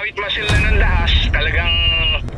Gumamit man sila ng talagang,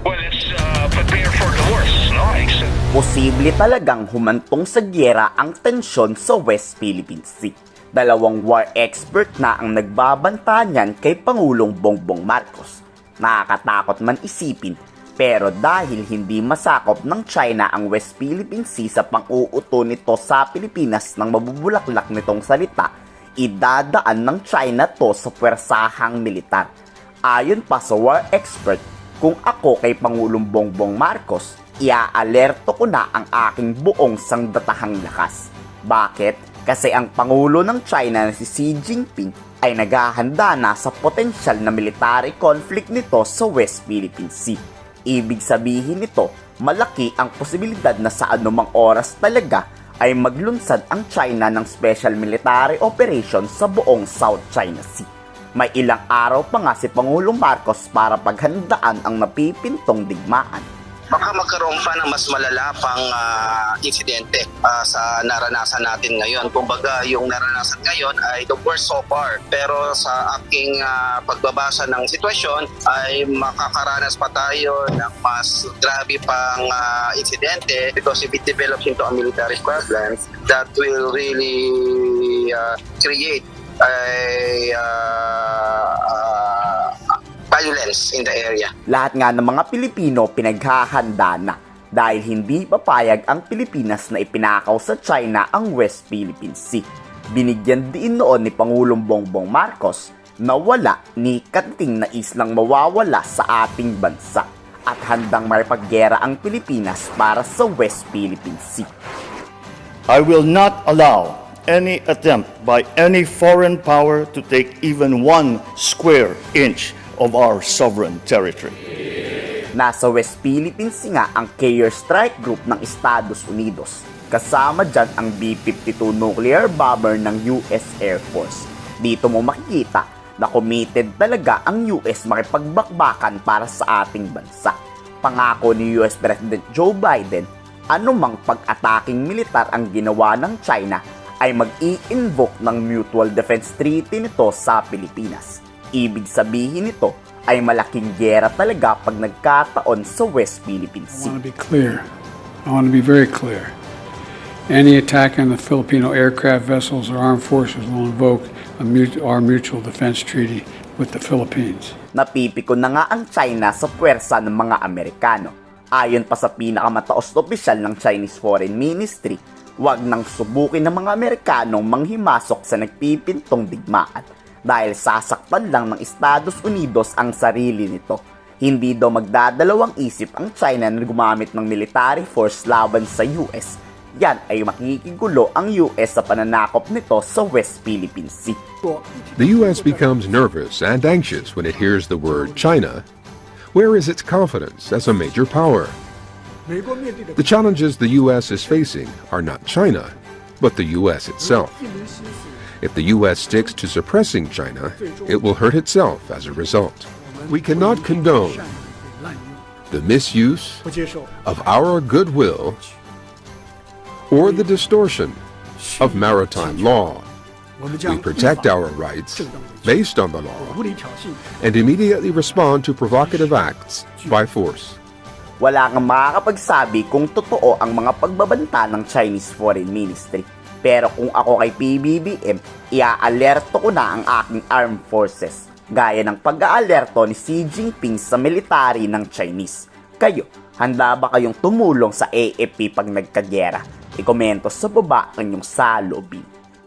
well, let's uh, prepare for the worst, no? Ex- Posible talagang humantong sa gyera ang tensyon sa West Philippine Sea. Dalawang war expert na ang nagbabanta niyan kay Pangulong Bongbong Marcos. Nakakatakot man isipin, pero dahil hindi masakop ng China ang West Philippine Sea sa pang-uuto nito sa Pilipinas ng mabubulaklak nitong salita, idadaan ng China to sa pwersahang militar. Ayon pa sa war expert, kung ako kay Pangulong Bongbong Marcos, iaalerto ko na ang aking buong sangdatahang lakas. Bakit? Kasi ang Pangulo ng China na si Xi Jinping ay naghahanda na sa potensyal na military conflict nito sa West Philippine Sea. Ibig sabihin nito, malaki ang posibilidad na sa anumang oras talaga ay maglunsad ang China ng special military operation sa buong South China Sea. May ilang araw pa nga si Pangulong Marcos para paghandaan ang napipintong digmaan. baka magkaroon pa ng mas malala pang ah, insidente ah, sa naranasan natin ngayon. Kumbaga, yung naranasan ngayon ay the worst so far. Pero sa aking ah, pagbabasa ng sitwasyon ay makakaranas pa tayo ng mas grabe pang ah, insidente because if it develops into a military problem, that will really ah, create a ah, violence in the area. Lahat nga ng mga Pilipino pinaghahanda na dahil hindi papayag ang Pilipinas na ipinakaw sa China ang West Philippine Sea. Binigyan din noon ni Pangulong Bongbong Marcos na wala ni kanting nais lang mawawala sa ating bansa at handang maripaggera ang Pilipinas para sa West Philippine Sea. I will not allow any attempt by any foreign power to take even one square inch of our sovereign territory. Nasa West Philippines nga ang Carrier Strike Group ng Estados Unidos. Kasama dyan ang B-52 nuclear bomber ng US Air Force. Dito mo makikita na committed talaga ang US makipagbakbakan para sa ating bansa. Pangako ni US President Joe Biden, anumang pag-ataking militar ang ginawa ng China ay mag-i-invoke ng Mutual Defense Treaty nito sa Pilipinas. Ibig sabihin nito ay malaking gera talaga pag nagkataon sa West Philippine I Sea. want to be clear. I want to be very clear. Any attack on the Filipino aircraft vessels or armed forces will invoke a mut- our mutual defense treaty with the Philippines. Napipiko na nga ang China sa puwersa ng mga Amerikano. Ayon pa sa pinakamataos na opisyal ng Chinese Foreign Ministry, wag nang subukin ng mga Amerikanong manghimasok sa nagpipintong digmaan dahil sasaktan lang ng Estados Unidos ang sarili nito. Hindi daw magdadalawang isip ang China na gumamit ng military force laban sa US. Yan ay makikigulo ang US sa pananakop nito sa West Philippine Sea. The U.S. becomes nervous and anxious when it hears the word China. Where is its confidence as a major power? The challenges the U.S. is facing are not China, but the U.S. itself. If the U.S. sticks to suppressing China, it will hurt itself as a result. We cannot condone the misuse of our goodwill or the distortion of maritime law. We protect our rights based on the law and immediately respond to provocative acts by force. Wala kang makakapagsabi kung totoo ang mga pagbabanta ng Chinese Foreign Ministry. Pero kung ako kay PBBM, iaalerto ko na ang aking armed forces. Gaya ng pag-aalerto ni Xi Jinping sa military ng Chinese. Kayo, handa ba kayong tumulong sa AFP pag nagkagera? Ikomento sa baba ang inyong salobin.